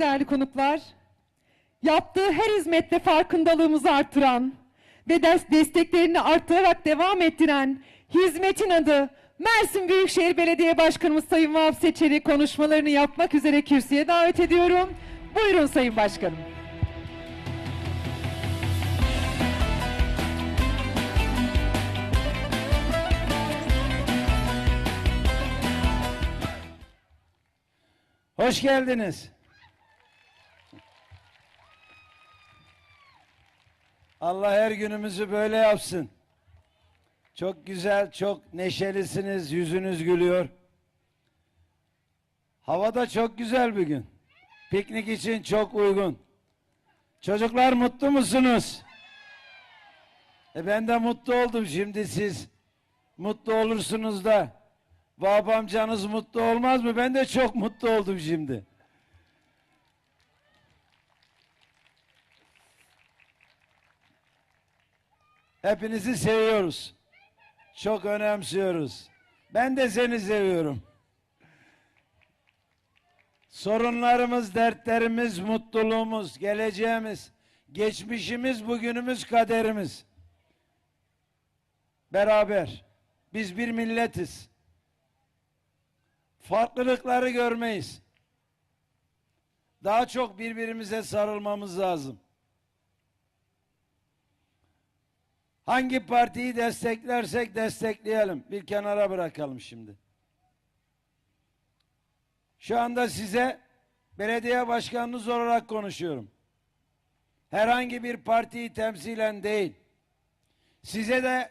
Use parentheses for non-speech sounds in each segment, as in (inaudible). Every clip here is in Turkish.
Değerli konuklar, yaptığı her hizmette farkındalığımızı artıran ve des- desteklerini arttırarak devam ettiren hizmetin adı Mersin Büyükşehir Belediye Başkanımız Sayın Vahap Seçer'i konuşmalarını yapmak üzere kürsüye davet ediyorum. Buyurun Sayın Başkanım. Hoş geldiniz. Allah her günümüzü böyle yapsın. Çok güzel, çok neşelisiniz, yüzünüz gülüyor. Hava da çok güzel bir gün. Piknik için çok uygun. Çocuklar mutlu musunuz? E ben de mutlu oldum şimdi siz mutlu olursunuz da Vahap amcanız mutlu olmaz mı? Ben de çok mutlu oldum şimdi. Hepinizi seviyoruz. Çok önemsiyoruz. Ben de seni seviyorum. Sorunlarımız, dertlerimiz, mutluluğumuz, geleceğimiz, geçmişimiz, bugünümüz, kaderimiz. Beraber. Biz bir milletiz farklılıkları görmeyiz. Daha çok birbirimize sarılmamız lazım. Hangi partiyi desteklersek destekleyelim. Bir kenara bırakalım şimdi. Şu anda size belediye başkanınız olarak konuşuyorum. Herhangi bir partiyi temsilen değil. Size de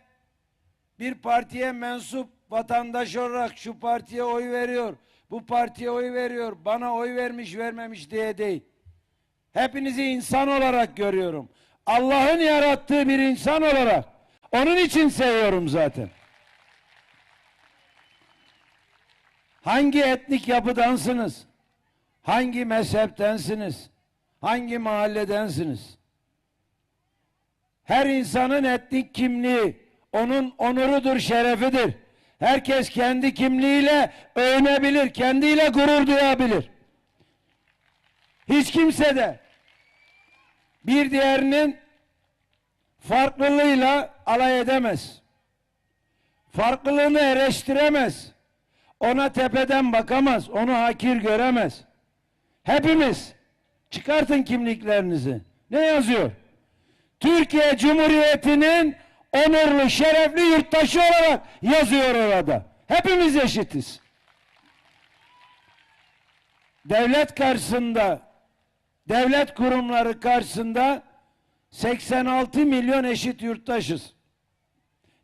bir partiye mensup vatandaş olarak şu partiye oy veriyor, bu partiye oy veriyor, bana oy vermiş vermemiş diye değil. Hepinizi insan olarak görüyorum. Allah'ın yarattığı bir insan olarak. Onun için seviyorum zaten. Hangi etnik yapıdansınız? Hangi mezheptensiniz? Hangi mahalledensiniz? Her insanın etnik kimliği onun onurudur, şerefidir. Herkes kendi kimliğiyle övünebilir, kendiyle gurur duyabilir. Hiç kimse de bir diğerinin farklılığıyla alay edemez. Farklılığını eleştiremez. Ona tepeden bakamaz, onu hakir göremez. Hepimiz çıkartın kimliklerinizi. Ne yazıyor? Türkiye Cumhuriyeti'nin onurlu, şerefli yurttaşı olarak yazıyor orada. Hepimiz eşitiz. Devlet karşısında, devlet kurumları karşısında 86 milyon eşit yurttaşız.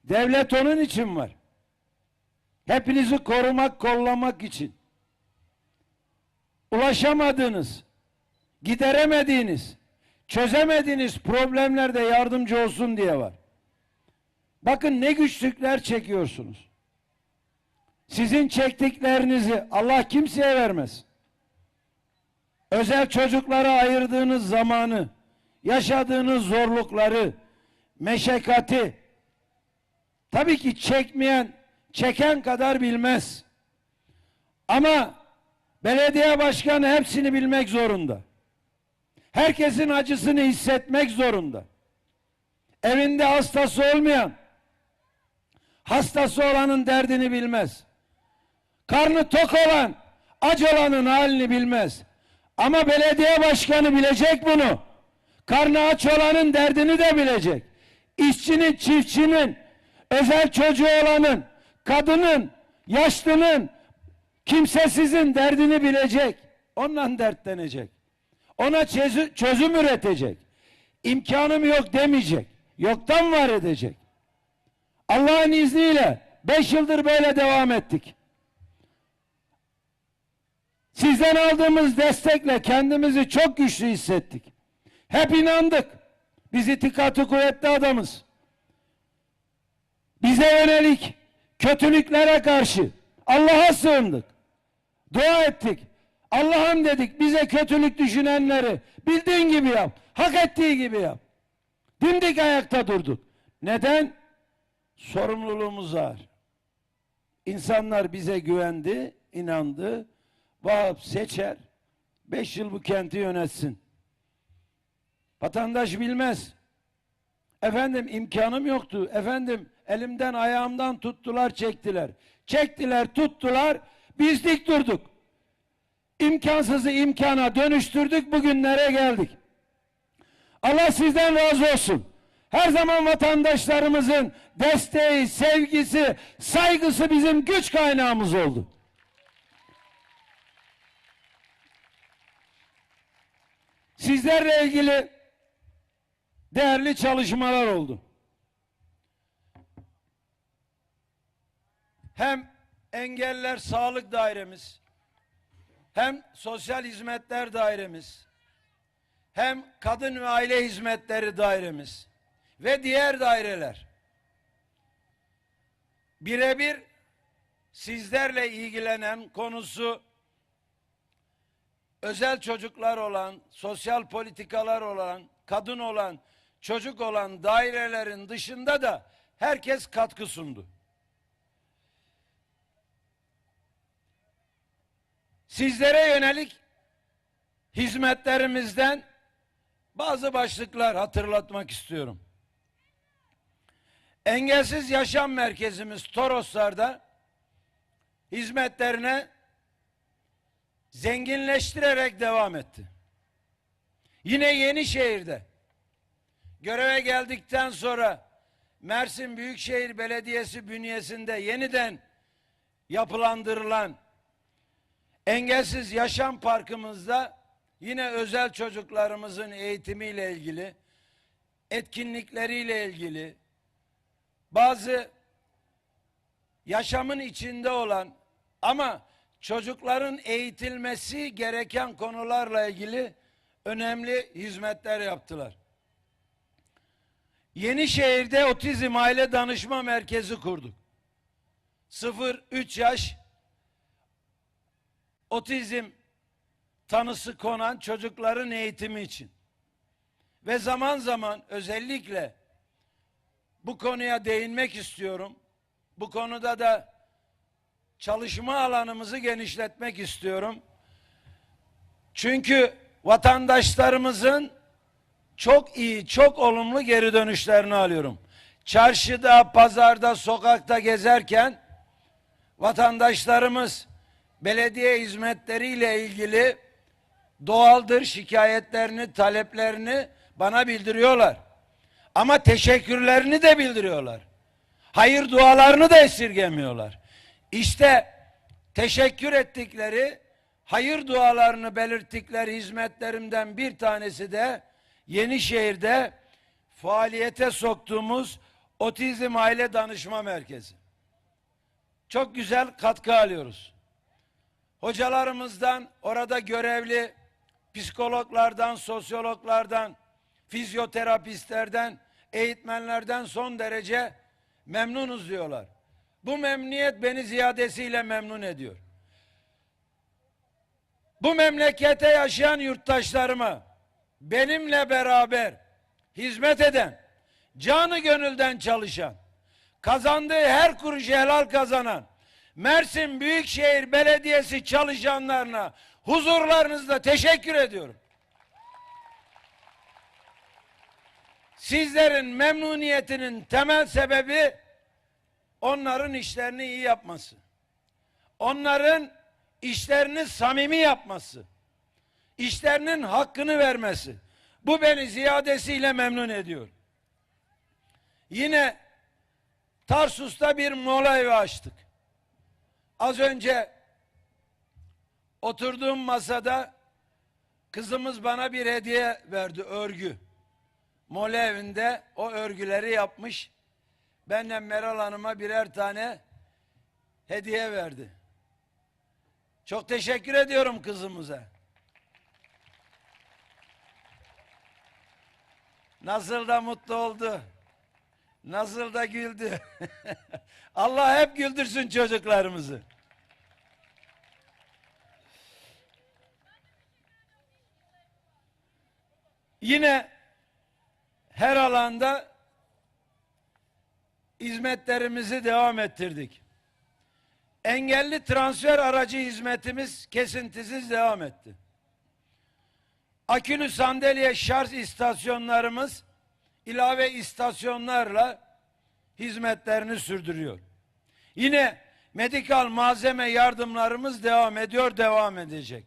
Devlet onun için var. Hepinizi korumak, kollamak için. Ulaşamadığınız, gideremediğiniz, çözemediğiniz problemlerde yardımcı olsun diye var. Bakın ne güçlükler çekiyorsunuz. Sizin çektiklerinizi Allah kimseye vermez. Özel çocuklara ayırdığınız zamanı, yaşadığınız zorlukları, meşakkati tabii ki çekmeyen, çeken kadar bilmez. Ama belediye başkanı hepsini bilmek zorunda. Herkesin acısını hissetmek zorunda. Evinde hastası olmayan, hastası olanın derdini bilmez. Karnı tok olan, aç olanın halini bilmez. Ama belediye başkanı bilecek bunu. Karnı aç olanın derdini de bilecek. İşçinin, çiftçinin, özel çocuğu olanın, kadının, yaşlının, kimsesizin derdini bilecek. Ondan dertlenecek. Ona çözü- çözüm üretecek. İmkanım yok demeyecek. Yoktan var edecek. Allah'ın izniyle beş yıldır böyle devam ettik. Sizden aldığımız destekle kendimizi çok güçlü hissettik. Hep inandık. Biz itikatı kuvvetli adamız. Bize yönelik kötülüklere karşı Allah'a sığındık. Dua ettik. Allah'ım dedik bize kötülük düşünenleri bildiğin gibi yap. Hak ettiği gibi yap. Dimdik ayakta durduk. Neden? Sorumluluğumuz var. İnsanlar bize güvendi, inandı. Vahap seçer. Beş yıl bu kenti yönetsin. Vatandaş bilmez. Efendim imkanım yoktu. Efendim elimden ayağımdan tuttular çektiler. Çektiler tuttular. Biz dik durduk. İmkansızı imkana dönüştürdük. Bugünlere geldik. Allah sizden razı olsun. Her zaman vatandaşlarımızın desteği, sevgisi, saygısı bizim güç kaynağımız oldu. Sizlerle ilgili değerli çalışmalar oldu. Hem engeller sağlık dairemiz, hem sosyal hizmetler dairemiz, hem kadın ve aile hizmetleri dairemiz ve diğer daireler birebir sizlerle ilgilenen konusu özel çocuklar olan, sosyal politikalar olan, kadın olan, çocuk olan dairelerin dışında da herkes katkı sundu. Sizlere yönelik hizmetlerimizden bazı başlıklar hatırlatmak istiyorum. Engelsiz Yaşam Merkezimiz Toroslar'da hizmetlerine zenginleştirerek devam etti. Yine Yenişehir'de göreve geldikten sonra Mersin Büyükşehir Belediyesi bünyesinde yeniden yapılandırılan Engelsiz Yaşam Parkımızda yine özel çocuklarımızın eğitimiyle ilgili, etkinlikleriyle ilgili, bazı yaşamın içinde olan ama çocukların eğitilmesi gereken konularla ilgili önemli hizmetler yaptılar. Yenişehir'de Otizm Aile Danışma Merkezi kurduk. 0-3 yaş otizm tanısı konan çocukların eğitimi için. Ve zaman zaman özellikle bu konuya değinmek istiyorum. Bu konuda da çalışma alanımızı genişletmek istiyorum. Çünkü vatandaşlarımızın çok iyi, çok olumlu geri dönüşlerini alıyorum. Çarşıda, pazarda, sokakta gezerken vatandaşlarımız belediye hizmetleriyle ilgili doğaldır şikayetlerini, taleplerini bana bildiriyorlar. Ama teşekkürlerini de bildiriyorlar. Hayır dualarını da esirgemiyorlar. İşte teşekkür ettikleri, hayır dualarını belirttikleri hizmetlerimden bir tanesi de Yenişehir'de faaliyete soktuğumuz Otizm Aile Danışma Merkezi. Çok güzel katkı alıyoruz. Hocalarımızdan, orada görevli psikologlardan, sosyologlardan, fizyoterapistlerden, eğitmenlerden son derece memnunuz diyorlar. Bu memnuniyet beni ziyadesiyle memnun ediyor. Bu memlekete yaşayan yurttaşlarıma benimle beraber hizmet eden, canı gönülden çalışan, kazandığı her kuruşu helal kazanan Mersin Büyükşehir Belediyesi çalışanlarına huzurlarınızda teşekkür ediyorum. Sizlerin memnuniyetinin temel sebebi onların işlerini iyi yapması. Onların işlerini samimi yapması. İşlerinin hakkını vermesi. Bu beni ziyadesiyle memnun ediyor. Yine Tarsus'ta bir mola evi açtık. Az önce oturduğum masada kızımız bana bir hediye verdi örgü. Mola evinde o örgüleri yapmış. Benden Meral Hanım'a birer tane hediye verdi. Çok teşekkür ediyorum kızımıza. Nasıl da mutlu oldu. Nasıl da güldü. (laughs) Allah hep güldürsün çocuklarımızı. Yine her alanda hizmetlerimizi devam ettirdik. Engelli transfer aracı hizmetimiz kesintisiz devam etti. akülü sandalye şarj istasyonlarımız ilave istasyonlarla hizmetlerini sürdürüyor. Yine medikal malzeme yardımlarımız devam ediyor, devam edecek.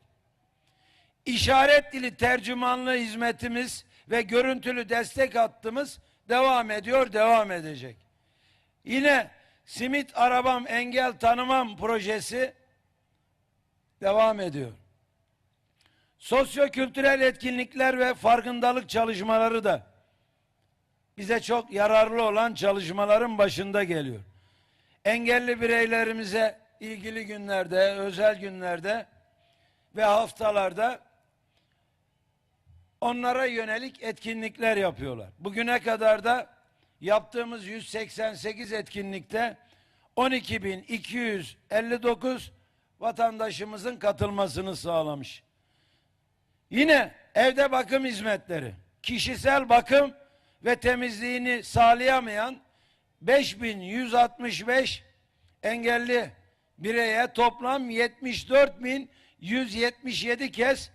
İşaret dili tercümanlığı hizmetimiz ve görüntülü destek hattımız devam ediyor, devam edecek. Yine simit arabam engel tanımam projesi devam ediyor. Sosyo-kültürel etkinlikler ve farkındalık çalışmaları da bize çok yararlı olan çalışmaların başında geliyor. Engelli bireylerimize ilgili günlerde, özel günlerde ve haftalarda onlara yönelik etkinlikler yapıyorlar. Bugüne kadar da yaptığımız 188 etkinlikte 12.259 vatandaşımızın katılmasını sağlamış. Yine evde bakım hizmetleri, kişisel bakım ve temizliğini sağlayamayan 5165 engelli bireye toplam 74.177 kez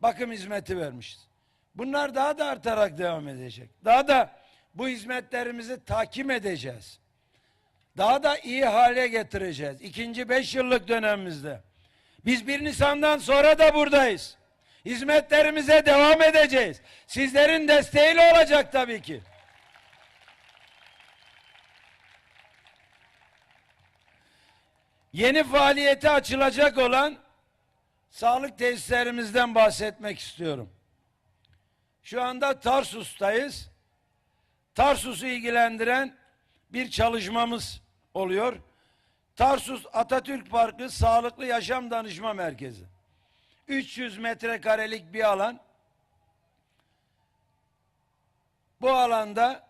bakım hizmeti vermişiz. Bunlar daha da artarak devam edecek. Daha da bu hizmetlerimizi takip edeceğiz. Daha da iyi hale getireceğiz. İkinci beş yıllık dönemimizde. Biz 1 Nisan'dan sonra da buradayız. Hizmetlerimize devam edeceğiz. Sizlerin desteğiyle olacak tabii ki. Yeni faaliyete açılacak olan sağlık tesislerimizden bahsetmek istiyorum. Şu anda Tarsus'tayız. Tarsus'u ilgilendiren bir çalışmamız oluyor. Tarsus Atatürk Parkı Sağlıklı Yaşam Danışma Merkezi. 300 metrekarelik bir alan. Bu alanda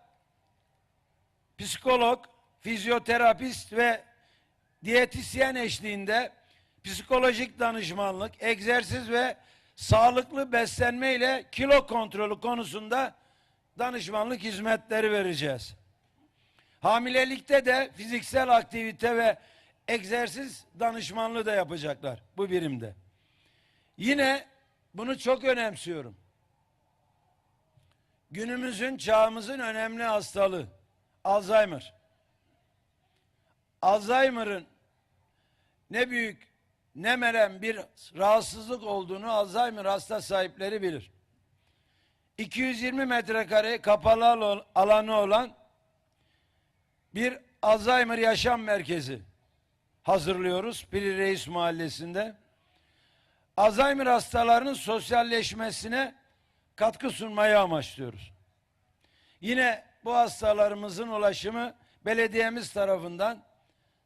psikolog, fizyoterapist ve diyetisyen eşliğinde psikolojik danışmanlık, egzersiz ve sağlıklı beslenme ile kilo kontrolü konusunda danışmanlık hizmetleri vereceğiz. Hamilelikte de fiziksel aktivite ve egzersiz danışmanlığı da yapacaklar bu birimde. Yine bunu çok önemsiyorum. Günümüzün, çağımızın önemli hastalığı Alzheimer. Alzheimer'ın ne büyük ne merem bir rahatsızlık olduğunu Alzheimer hasta sahipleri bilir. 220 metrekare kapalı al- alanı olan bir Alzheimer yaşam merkezi hazırlıyoruz Piri Reis Mahallesi'nde. Alzheimer hastalarının sosyalleşmesine katkı sunmayı amaçlıyoruz. Yine bu hastalarımızın ulaşımı belediyemiz tarafından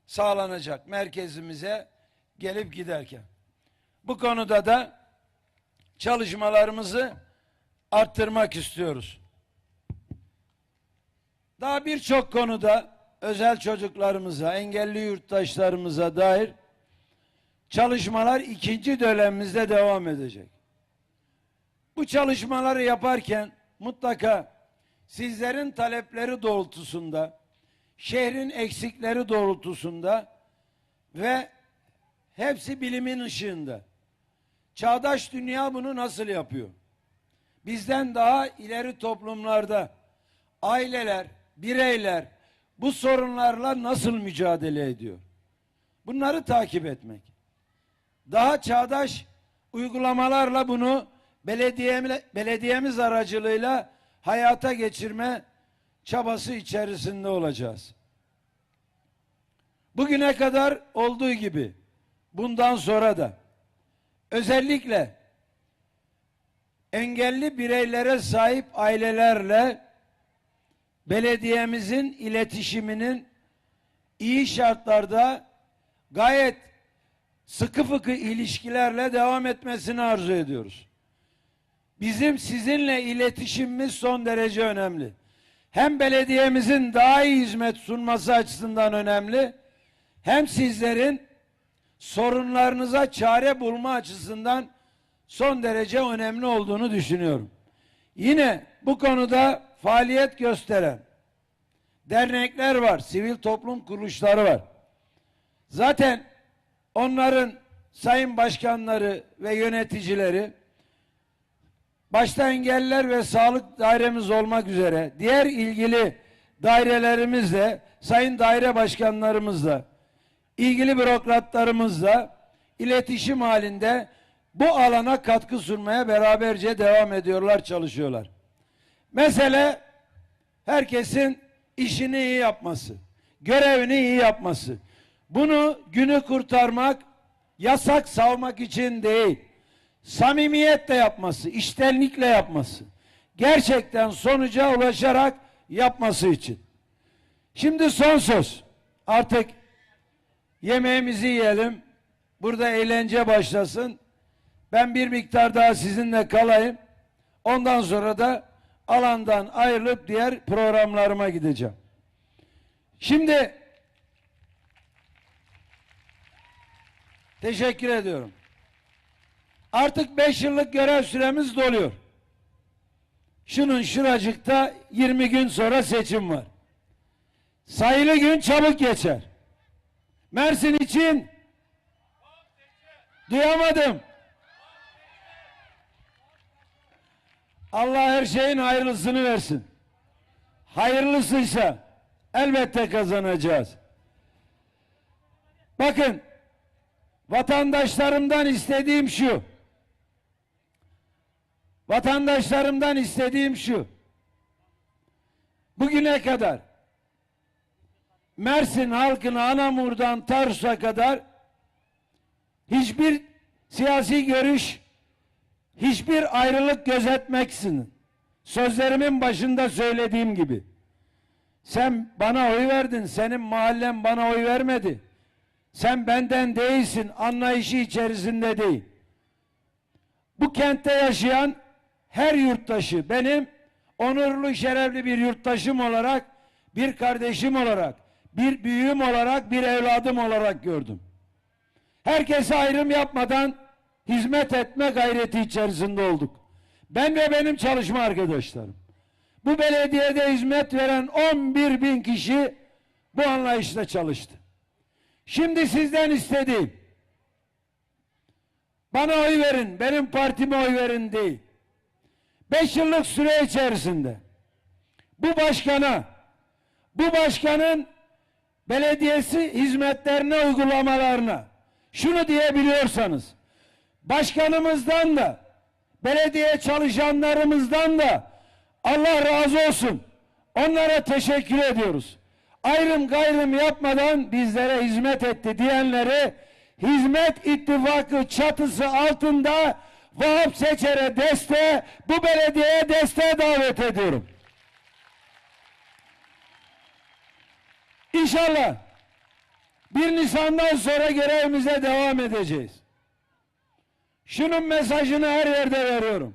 sağlanacak merkezimize gelip giderken. Bu konuda da çalışmalarımızı arttırmak istiyoruz. Daha birçok konuda özel çocuklarımıza, engelli yurttaşlarımıza dair çalışmalar ikinci dönemimizde devam edecek. Bu çalışmaları yaparken mutlaka sizlerin talepleri doğrultusunda, şehrin eksikleri doğrultusunda ve hepsi bilimin ışığında. Çağdaş dünya bunu nasıl yapıyor? Bizden daha ileri toplumlarda aileler, bireyler bu sorunlarla nasıl mücadele ediyor? Bunları takip etmek. Daha çağdaş uygulamalarla bunu belediye, belediyemiz aracılığıyla hayata geçirme çabası içerisinde olacağız. Bugüne kadar olduğu gibi bundan sonra da özellikle engelli bireylere sahip ailelerle belediyemizin iletişiminin iyi şartlarda gayet sıkı fıkı ilişkilerle devam etmesini arzu ediyoruz. Bizim sizinle iletişimimiz son derece önemli. Hem belediyemizin daha iyi hizmet sunması açısından önemli, hem sizlerin sorunlarınıza çare bulma açısından son derece önemli olduğunu düşünüyorum. Yine bu konuda faaliyet gösteren dernekler var, sivil toplum kuruluşları var. Zaten onların sayın başkanları ve yöneticileri başta engelliler ve sağlık dairemiz olmak üzere diğer ilgili dairelerimizle, sayın daire başkanlarımızla, ilgili bürokratlarımızla iletişim halinde bu alana katkı sunmaya beraberce devam ediyorlar, çalışıyorlar. Mesele herkesin işini iyi yapması, görevini iyi yapması. Bunu günü kurtarmak, yasak savmak için değil, samimiyetle yapması, iştenlikle yapması, gerçekten sonuca ulaşarak yapması için. Şimdi son söz. Artık yemeğimizi yiyelim. Burada eğlence başlasın. Ben bir miktar daha sizinle kalayım. Ondan sonra da alandan ayrılıp diğer programlarıma gideceğim. Şimdi teşekkür ediyorum. Artık 5 yıllık görev süremiz doluyor. Şunun şuracıkta 20 gün sonra seçim var. Sayılı gün çabuk geçer. Mersin için duyamadım. Allah her şeyin hayırlısını versin. Hayırlısıysa elbette kazanacağız. Bakın vatandaşlarımdan istediğim şu. Vatandaşlarımdan istediğim şu. Bugüne kadar Mersin halkını Anamur'dan Tarsus'a kadar hiçbir siyasi görüş, hiçbir ayrılık gözetmeksizin sözlerimin başında söylediğim gibi sen bana oy verdin, senin mahallen bana oy vermedi. Sen benden değilsin anlayışı içerisinde değil. Bu kentte yaşayan her yurttaşı benim onurlu, şerefli bir yurttaşım olarak, bir kardeşim olarak, bir büyüğüm olarak, bir evladım olarak gördüm. Herkese ayrım yapmadan hizmet etme gayreti içerisinde olduk. Ben ve benim çalışma arkadaşlarım. Bu belediyede hizmet veren 11 bin kişi bu anlayışla çalıştı. Şimdi sizden istediğim bana oy verin, benim partime oy verin değil. Beş yıllık süre içerisinde bu başkana, bu başkanın belediyesi hizmetlerine uygulamalarına şunu diyebiliyorsanız başkanımızdan da belediye çalışanlarımızdan da Allah razı olsun. Onlara teşekkür ediyoruz. Ayrım gayrım yapmadan bizlere hizmet etti diyenleri Hizmet İttifakı çatısı altında Vahap Seçer'e desteğe, bu belediyeye desteğe davet ediyorum. İnşallah 1 Nisan'dan sonra görevimize devam edeceğiz. Şunun mesajını her yerde veriyorum.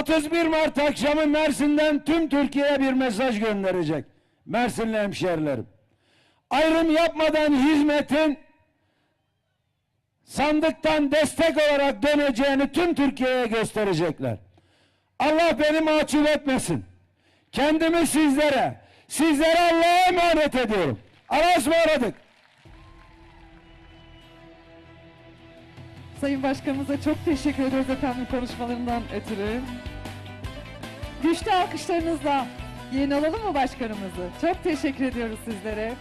31 Mart akşamı Mersin'den tüm Türkiye'ye bir mesaj gönderecek. Mersinli hemşerilerim. Ayrım yapmadan hizmetin sandıktan destek olarak döneceğini tüm Türkiye'ye gösterecekler. Allah beni mahcup etmesin. Kendimi sizlere, sizlere Allah'a emanet ediyorum. Allah'a ısmarladık. Sayın Başkanımıza çok teşekkür ediyoruz efendim konuşmalarından ötürü. Güçlü alkışlarınızla yeni alalım mı başkanımızı? Çok teşekkür ediyoruz sizlere.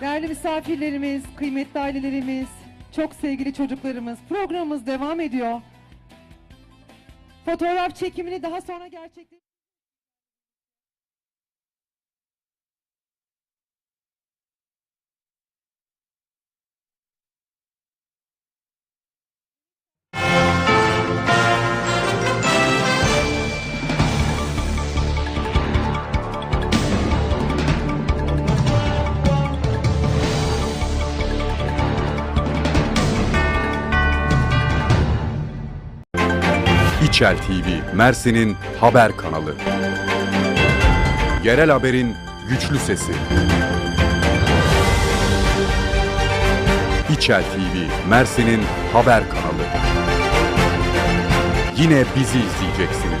Değerli misafirlerimiz, kıymetli ailelerimiz, çok sevgili çocuklarımız, programımız devam ediyor. Fotoğraf çekimini daha sonra gerçekleştireceğiz. İçel TV, Mersin'in haber kanalı. Yerel haberin güçlü sesi. İçel TV, Mersin'in haber kanalı. Yine bizi izleyeceksiniz.